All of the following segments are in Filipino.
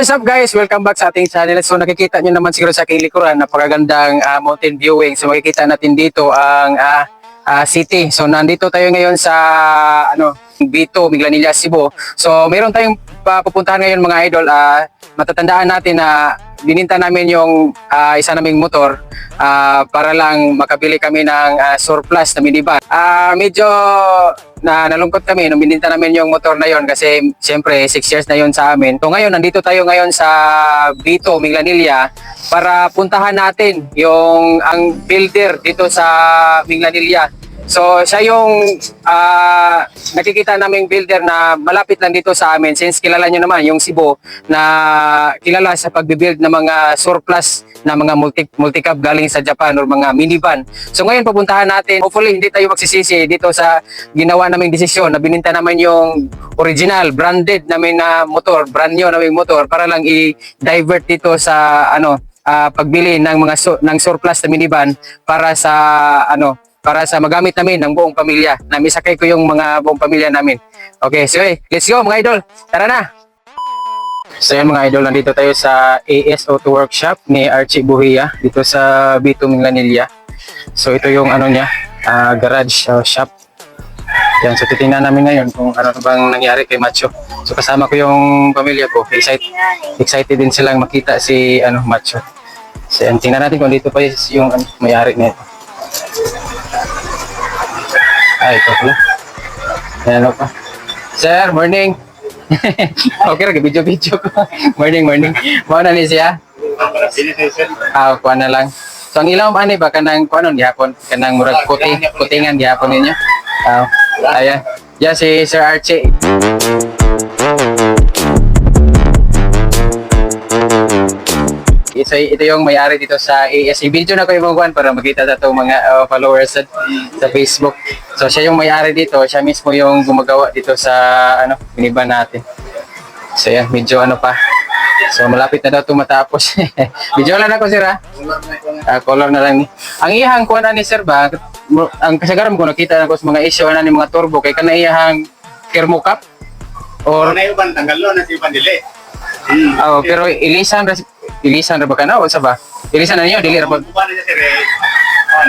What's up guys? Welcome back sa ating channel. So nakikita nyo naman siguro sa aking likuran, napakagandang ah, mountain viewing. So makikita natin dito ang ah, ah, city. So nandito tayo ngayon sa ano, Bito, Miglanilla, Cebu. So meron tayong ah, pupuntahan ngayon mga idol. Ah, matatandaan natin na bininta namin yung ah, isa naming motor ah, para lang makabili kami ng ah, surplus na minivan. Ah, medyo na nalungkot kami nung bininta namin yung motor na yon kasi siyempre 6 years na yon sa amin. So ngayon nandito tayo ngayon sa Bito, Minglanilla para puntahan natin yung ang builder dito sa Minglanilla. So siya yung ah, nakikita naming builder na malapit lang dito sa amin since kilala nyo naman yung Cebu na kilala sa pagbibuild ng mga surplus na mga multi multicab galing sa Japan or mga minivan. So ngayon pupuntahan natin. Hopefully hindi tayo magsisisi dito sa ginawa naming desisyon na bininta naman yung original branded namin na motor, brand new naming motor para lang i-divert dito sa ano ah, pagbili ng mga su- ng surplus na minivan para sa ano para sa magamit namin ng buong pamilya. Na misakay ko yung mga buong pamilya namin. Okay, so eh, let's go mga idol. Tara na. So yan mga idol, nandito tayo sa AS Auto Workshop ni Archie Buhia dito sa Bito Minglanilla. So ito yung ano niya, ah, garage ah, shop. Yan, so titingnan namin ngayon kung ano bang nangyari kay Macho. So kasama ko yung pamilya ko. Excited, excited din silang makita si ano Macho. So yan, tingnan natin kung dito pa yung ano, may-ari nito. Ay, ito pala. Ano pa. Sir, morning. okay, rin, video-video ko. morning, morning. Mao na ni siya. Ah, kuha na lang. So, ang ilaw ani ba kanang kuanon gihapon? Kanang murag puti, putingan gihapon ninyo. Ah, ayan. Yeah, si Sir Archie. Ito, ito yung may-ari dito sa AS. I-video na ko yung mga para makita sa itong mga uh, followers sa, sa Facebook. So siya yung may-ari dito. Siya mismo yung gumagawa dito sa ano, minivan natin. So yan, medyo ano pa. So malapit na daw ito matapos. video lang ako sir ha. Ah, color na lang ni. Ang iyahang kuha na ni sir ba, ang kasagaran ko nakita na ko sa mga issue na ni mga turbo kay kana iyahang thermocap or Or na yung tanggal lo, na yung pandili. Hmm. oh, pero ilisan ilisan ra ba kana o sa ba? Ilisan na niyo dili ra? Buwan na siya, sir, eh. An,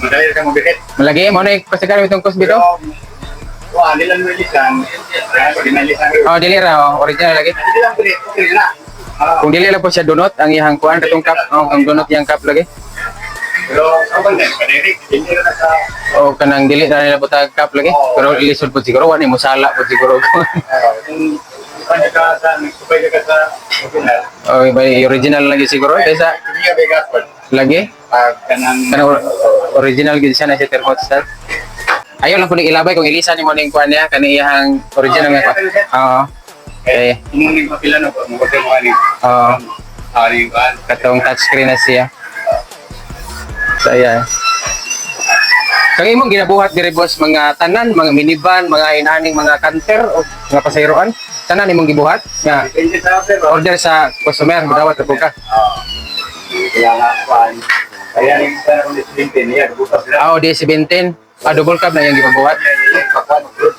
madali ka mabigat. Malagi mo na kasagaran itong cosby to? Wah, nila nung ilisan. Kaya pag inalisan ko. Oh, dili ra oh, original lagi. Hindi lang pilit, okay na. Ah, Kung dili lang po siya donut ang iyang kuan katong cup, oh, ang donut yang cup lagi. Pero, sa banda, kadiri, hindi na sa... O kanang dili na nila butag cup lagi. Pero ilisod po siguro wani mo sala po siguro. ah, Kung oh, may original lagi siguro kaysa pa. lagi. Kanang... Kanang or- original gid siya na si thermostat. Ayaw lang po ilabay kung ilisan ni mo ning kuan niya kani iyang original nga kuan. Oo. Okay. Umuning mapila na po, mabagay mo ani. Oo. Ani ba? Katong touchscreen na siya. So, ayan. Kang imong ginabuhat diri boss mga tanan, mga minivan, mga inaning mga kanter o mga pasayroan. Tanan imong gibuhat nga pero. order sa customer, dawat po ka. Ah. Ah, o D17. Ah, double cab na yung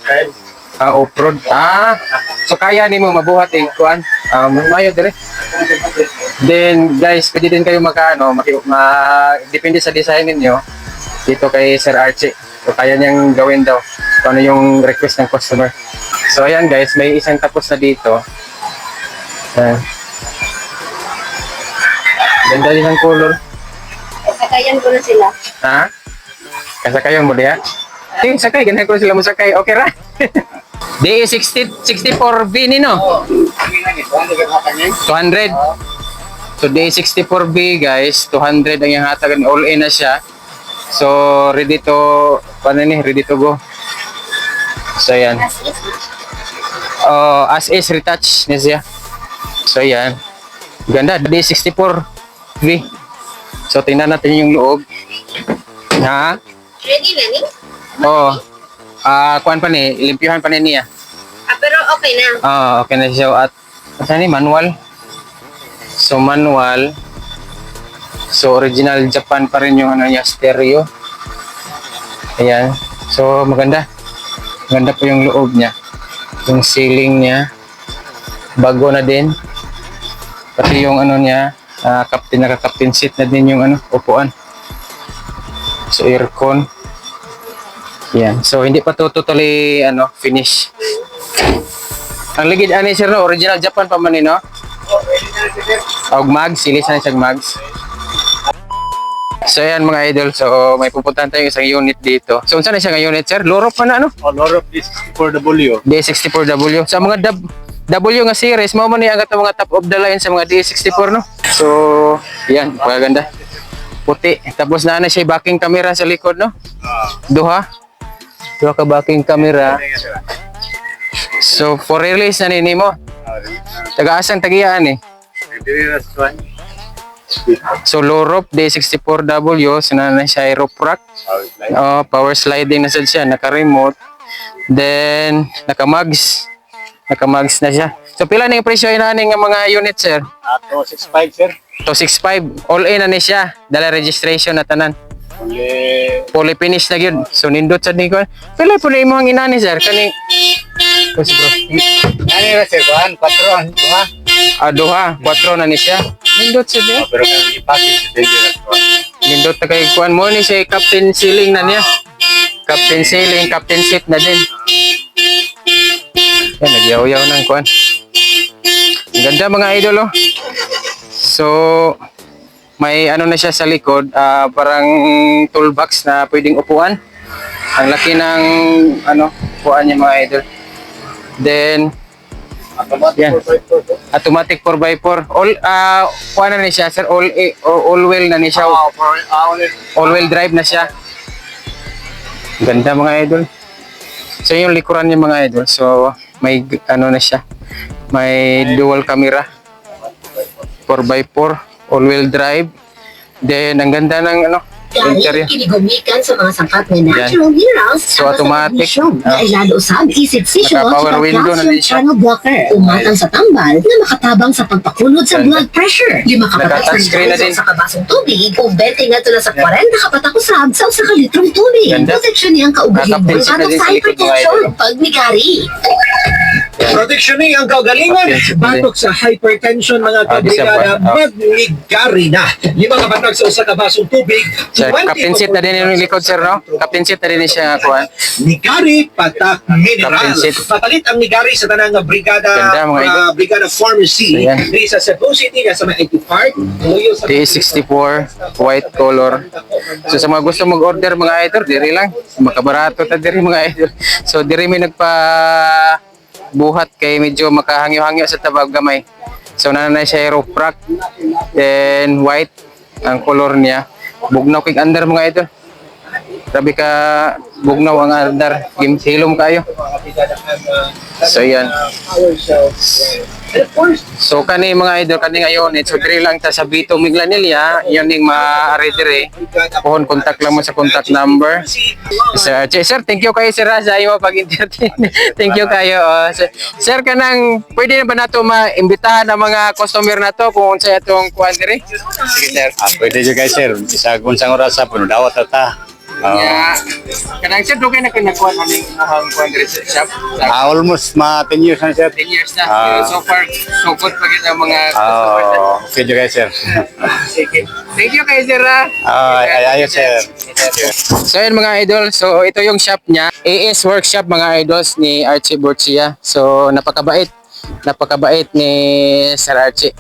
style. Ah, off-road. Ah, so kaya nimo mabuhat yung kuan. Um, mayo dire. Then guys, pwede din kayo magkano, maki, ma, depende sa design ninyo. Dito kay Sir Archie. So kaya niyang gawin daw kung ano yung request ng customer. So ayan guys, may isang tapos na dito. Ayan. Ganda din ang color. Sakayan ko na sila. Ha? Kasakayon mo diya? Sige, sakay. Ganyan ko sila mo sakay. Okay ra. DE 60, 64B ni no? Hindi na nito, hindi ka makanya. 200. So day 64B guys, 200 ang yung hatagan. All in na siya. So ready to, paano ni? Ready to go. So yan. Oh, as is retouch niya siya. So yan. Ganda, day 64B. So tingnan natin yung loob. Ha? Ready na ni? Oh. Ah, kuan pa ni, limpyuhan pa ni niya. Ah, pero okay na. Ah, okay na siya at asa ni manual. So manual. So original Japan pa rin yung ano niya stereo. Ayan. So maganda. Maganda po yung loob niya. Yung ceiling niya bago na din. Pati yung ano niya, ah, captain, naka-captain seat na din yung ano, upuan. So, aircon. Yan. So, hindi pa to totally, ano, finish. Ang ligid, ano sir, no? Original Japan pa man eh, no? Og mags, silis na siya mags. So, ayan mga idol. So, may pupuntahan tayo isang unit dito. So, saan na siya nga unit, sir? Lorop pa na, ano? Oh, Lord of this for W. D64W. Sa mga dab- W nga series, mo man ang mga top of the line sa mga D64, no? So, yan, maganda. Puti. Tapos na na siya backing camera sa likod, no? Duha. Duha ka backing camera. So, for release na nini mo. Taga-asang tagiyaan eh. So, Lorop D64W, sana na siya rope rack. Oh, power sliding na siya, naka-remote. Then, naka-mugs. Naka-mugs na siya. So, pila na yung presyo na nga mga unit, sir? Ato 65 sir. 265. All in na ni siya. Dala registration na tanan. Only Fully finish na yun. So, nindot sa ni ko. Pila po na yung mga inani, sir? Kani... Oh, si bro. Ano na sir? Kuhan, 4 an, kuha. Ah, duha. 4 na ni siya. Nindot sa niya. Oh, pero kung i-package dangerous kuhan. Nindot na kay kuan mo ni siya captain ceiling na niya. Captain ceiling, captain seat na din. Yan, nagyaw-yaw ng kuan. Ang ganda mga idol oh. So, may ano na siya sa likod, ah, parang toolbox na pwedeng upuan. Ang laki ng ano, upuan niya mga idol. Then, Automatic Yan. 4x4 sir. automatic 4x4. All, ah, kuha na ni siya, sir. All, eh, all wheel na ni siya. Ah, for ah, only all-wheel drive na siya. Ganda mga idol. So yung likuran niya mga idol. So may ano na siya. May dual camera. 4x4 all-wheel drive. Then ang ganda ng ano, interior. Dahil kinigumikan sa mga sangkat na Yan. natural minerals So, automatic. sa magnesium na Ah. ilalo usab isip sisyo na calcium channel blocker umatang sa tambal na makatabang sa pagpakulod sa blood pressure na din. sa kabasong tubig o 20 nga tula sa 40 ka patakusab sa usa ka litrong tubig protection niyang sa sa likod, mga hypertension pag migari Protection ni ang kaugalingon. Batok sa hypertension mga Ah, kabrigada. Ah. Magligari na. Lima ka batag sa usa ka basong tubig. Sir, 20 captain seat na din yung likod sir, no? Captain seat na din siya kuha. Nigari patak mineral. Captain seat. Papalit ang nigari sa tanang brigada Ganda, mga ah, brigada pharmacy. Ayan. Diri sa Cebu City nga sa 80 Park. Luyo sa D64 white color. So sa mga gusto mag-order mga idol, diri lang. Makabarato ta diri mga idol. So diri may nagpa buhat kay medyo makahangyo-hangyo sa tabag gamay. So nanay siya rope rack. Then white ang color niya. Bugnaw kay under mga idol. Grabe ka bugnaw ang under. Gimsilom kayo. So yan. So kani mga idol kani ngayon so diri lang ta sa Bito Miglanilla, yun ning maaari diri. Pohon contact lang mo sa contact number. Sir, sir, thank you kayo sir sa imo pag-entertain. thank you kayo. oh. sir, sir pwede na ba nato maimbitahan ang mga customer na to kung sa itong kuan diri? Sige sir. Ah, pwede dyan guys sir. Isa kung sang oras sa puno, dawat na ta. Ah, Yeah. Kanang sir dugay na kinakuan ano yung muhang kuan diri sa shop. Sa ah, almost mga 10 years na sir. 10 years na. Ah. so far, so good pa gid ang mga customer na. Ah, okay dyan guys sir. Sige. Thank you kayo sir ha. Ah, ay, ayos sir. So yun mga idol, so ito yung shop niya. AS Workshop mga idols ni Archie Borchia. So napakabait. Napakabait ni Sir Archie.